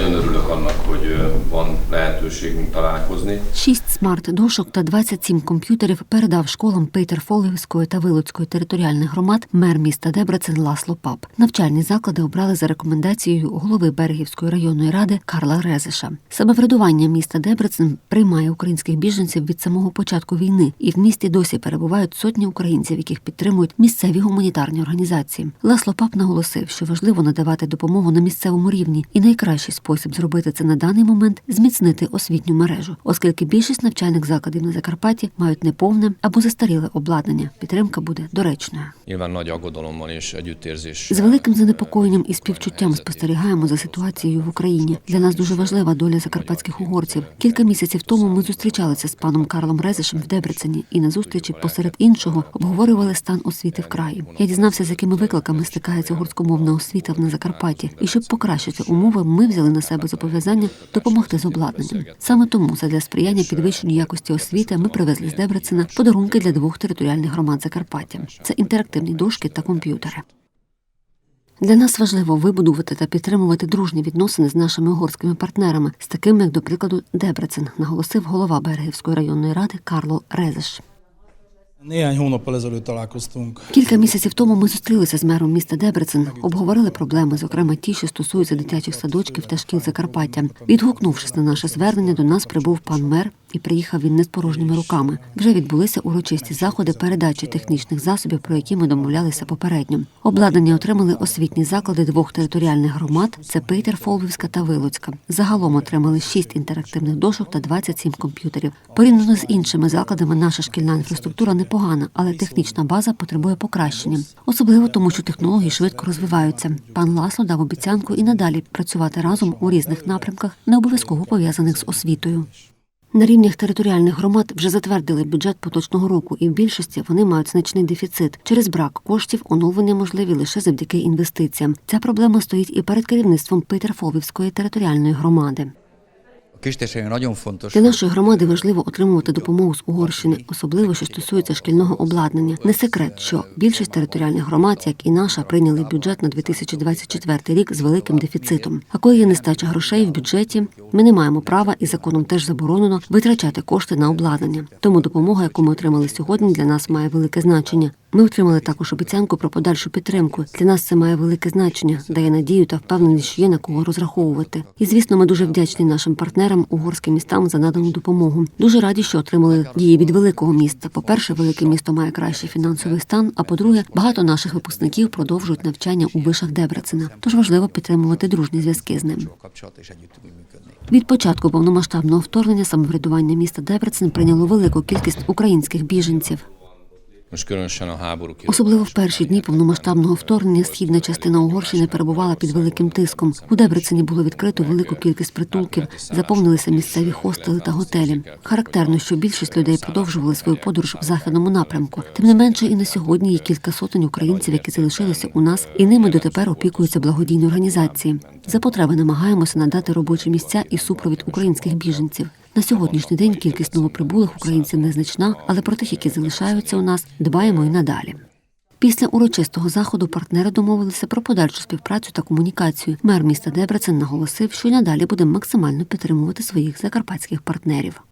nagyon örülök annak, hogy van lehetőségünk találkozni. Шість смарт-дошок та 27 комп'ютерів передав школам Пейтерфолівської та Вилуцької територіальних громад мер міста Дебрецен Ласло Пап. Навчальні заклади обрали за рекомендацією голови Берегівської районної ради Карла Резеша. Самоврядування міста Дебрецен приймає українських біженців від самого початку війни, і в місті досі перебувають сотні українців, яких підтримують місцеві гуманітарні організації. Ласло Пап наголосив, що важливо надавати допомогу на місцевому рівні, і найкращий спосіб зробити це на даний момент зміцнити освітню мережу, оскільки більшість навчальних закладів на Закарпатті мають неповне або застаріле обладнання. Підтримка буде доречною. З великим занепокоєнням і співчуттям спостерігаємо за ситуацією в Україні. Для нас дуже важлива доля закарпатських угорців. Кілька місяців тому ми зустрічалися з паном Карлом Резешем в Дебрецені і на зустрічі посеред іншого обговорювали стан освіти в краї. Я дізнався, з якими викликами стикається угорськомовна освіта на Закарпатті. І щоб покращити умови, ми взяли на себе зобов'язання допомогти з обладнанням. Саме тому задля сприяння підвищенню якості освіти ми привезли з Дебрецена подарунки для двох територіальних громад Закарпаття. Це інтерактивні дошки та комп'ютери. Для нас важливо вибудувати та підтримувати дружні відносини з нашими угорськими партнерами, з такими, як, до прикладу, Дебрецен, наголосив голова Берегівської районної ради Карло Резеш. Néhány hónappal ezelőtt találkoztunk. Кілька місяців тому ми зустрілися з мером міста Дебрецен, обговорили проблеми, зокрема ті, що стосуються дитячих садочків та шкіл Закарпаття. Відгукнувшись на наше звернення, до нас прибув пан мер і приїхав він не з порожніми руками. Вже відбулися урочисті заходи передачі технічних засобів, про які ми домовлялися попередньо. Обладнання отримали освітні заклади двох територіальних громад: це Пейтер Фолвівська та Вилуцька. Загалом отримали шість інтерактивних дошок та 27 комп'ютерів. Порівняно з іншими закладами, наша шкільна інфраструктура непогана, але технічна база потребує покращення, особливо тому, що технології швидко розвиваються. Пан Ласло дав обіцянку і надалі працювати разом у різних напрямках, не обов'язково пов'язаних з освітою. На рівнях територіальних громад вже затвердили бюджет поточного року, і в більшості вони мають значний дефіцит. Через брак коштів оновлення можливі лише завдяки інвестиціям. Ця проблема стоїть і перед керівництвом Петерфовівської територіальної громади. Для нашої громади важливо отримувати допомогу з Угорщини, особливо що стосується шкільного обладнання. Не секрет, що більшість територіальних громад, як і наша, прийняли бюджет на 2024 рік з великим дефіцитом. А коли є нестача грошей в бюджеті, ми не маємо права і законом теж заборонено витрачати кошти на обладнання. Тому допомога, яку ми отримали сьогодні, для нас має велике значення. Ми отримали також обіцянку про подальшу підтримку. Для нас це має велике значення, дає надію та впевненість, що є на кого розраховувати. І звісно, ми дуже вдячні нашим партнерам угорським містам за надану допомогу. Дуже раді, що отримали її від великого міста. По-перше, велике місто має кращий фінансовий стан. А по-друге, багато наших випускників продовжують навчання у вишах Дебрецена. Тож важливо підтримувати дружні зв'язки з ним. Від початку повномасштабного вторгнення самоврядування міста Дебрецен прийняло велику кількість українських біженців. Особливо в перші дні повномасштабного вторгнення східна частина Угорщини перебувала під великим тиском. У Дебрецені було відкрито велику кількість притулків, заповнилися місцеві хостели та готелі. Характерно, що більшість людей продовжували свою подорож в західному напрямку. Тим не менше, і на сьогодні є кілька сотень українців, які залишилися у нас, і ними дотепер опікуються благодійні організації. За потреби намагаємося надати робочі місця і супровід українських біженців. На сьогоднішній день кількість новоприбулих українців незначна, але про тих, які залишаються у нас, дбаємо і надалі. Після урочистого заходу партнери домовилися про подальшу співпрацю та комунікацію. Мер міста Дебрецен наголосив, що й надалі буде максимально підтримувати своїх закарпатських партнерів.